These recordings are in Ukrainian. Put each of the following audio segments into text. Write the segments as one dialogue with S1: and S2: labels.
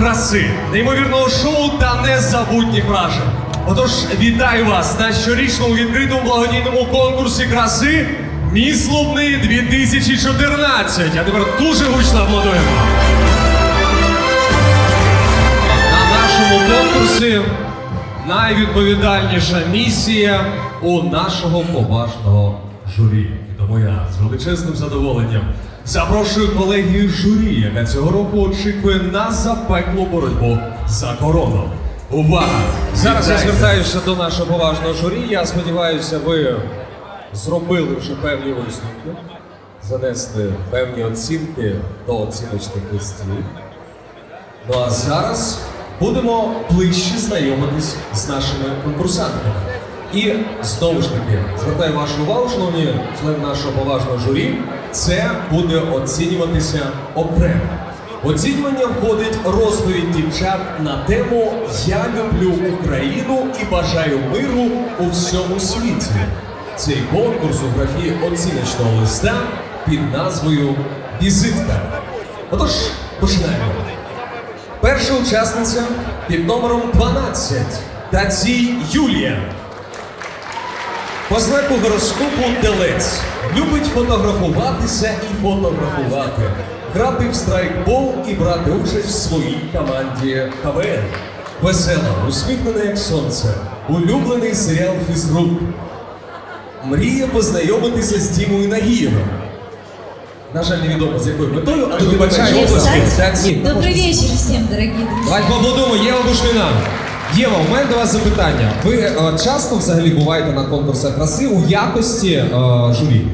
S1: краси, неймовірного шоу та незабутніх вражень. Отож, вітаю вас на щорічному відкритому благодійному конкурсі краси Міс Лубний 2014. А тепер дуже гучно аплодуємо. На нашому конкурсі найвідповідальніша місія у нашого поважного журі. І тому я з величезним задоволенням запрошую колегію журі, яка цього року очікує на запеклу боротьбу за корону. Увага!
S2: Зараз я звертаюся до нашого поважного журі. Я сподіваюся, ви зробили вже певні висновки, занесли певні оцінки до оціночних листів. Ну а зараз будемо ближче знайомитись з нашими конкурсантами. І знову ж таки звертаю вашу увагу, шановні члени нашого поважного журі, це буде оцінюватися окремо. Оцінювання входить розповідь дівчат на тему Я люблю Україну і бажаю миру у всьому світі. Цей конкурс у графі оціночного листа під назвою Візитка. Отож, починаємо. Перша учасниця під номером 12 Тацій Юлія. По знаку гороскопу Телець любить фотографуватися і фотографувати, грати в страйкбол і брати участь в своїй команді КВН. Весела, усміхнена як сонце, улюблений серіал Фізрук. Мріє познайомитися з Дімою Нагієвим. На жаль, невідомо з якою метою, але вибачаю? Ні,
S3: Добрый вечер всем, дорогие.
S2: Давайте поаплодуємо Єва Бушміна. Єва, у мене до вас запитання. Ви е, часто взагалі буваєте на конкурсах краси у якості е, журі?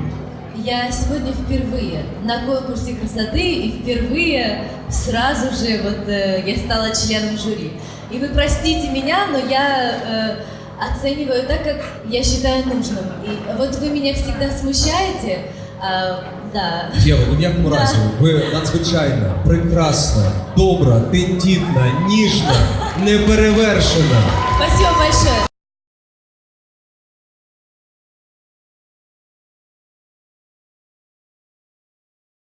S3: Я сегодня впервые на конкурсе красоты и впервые сразу же вот э, я стала членом жюри. И вы простите меня, но я э, оцениваю так, как я считаю нужным. И вот вы меня всегда смущаете, а, да.
S2: Єва, ні в якому
S3: Да.
S2: разі. Ви надзвичайна, прекрасна, добра, тендітна, ніжна, неперевершена.
S3: Спасибо большое.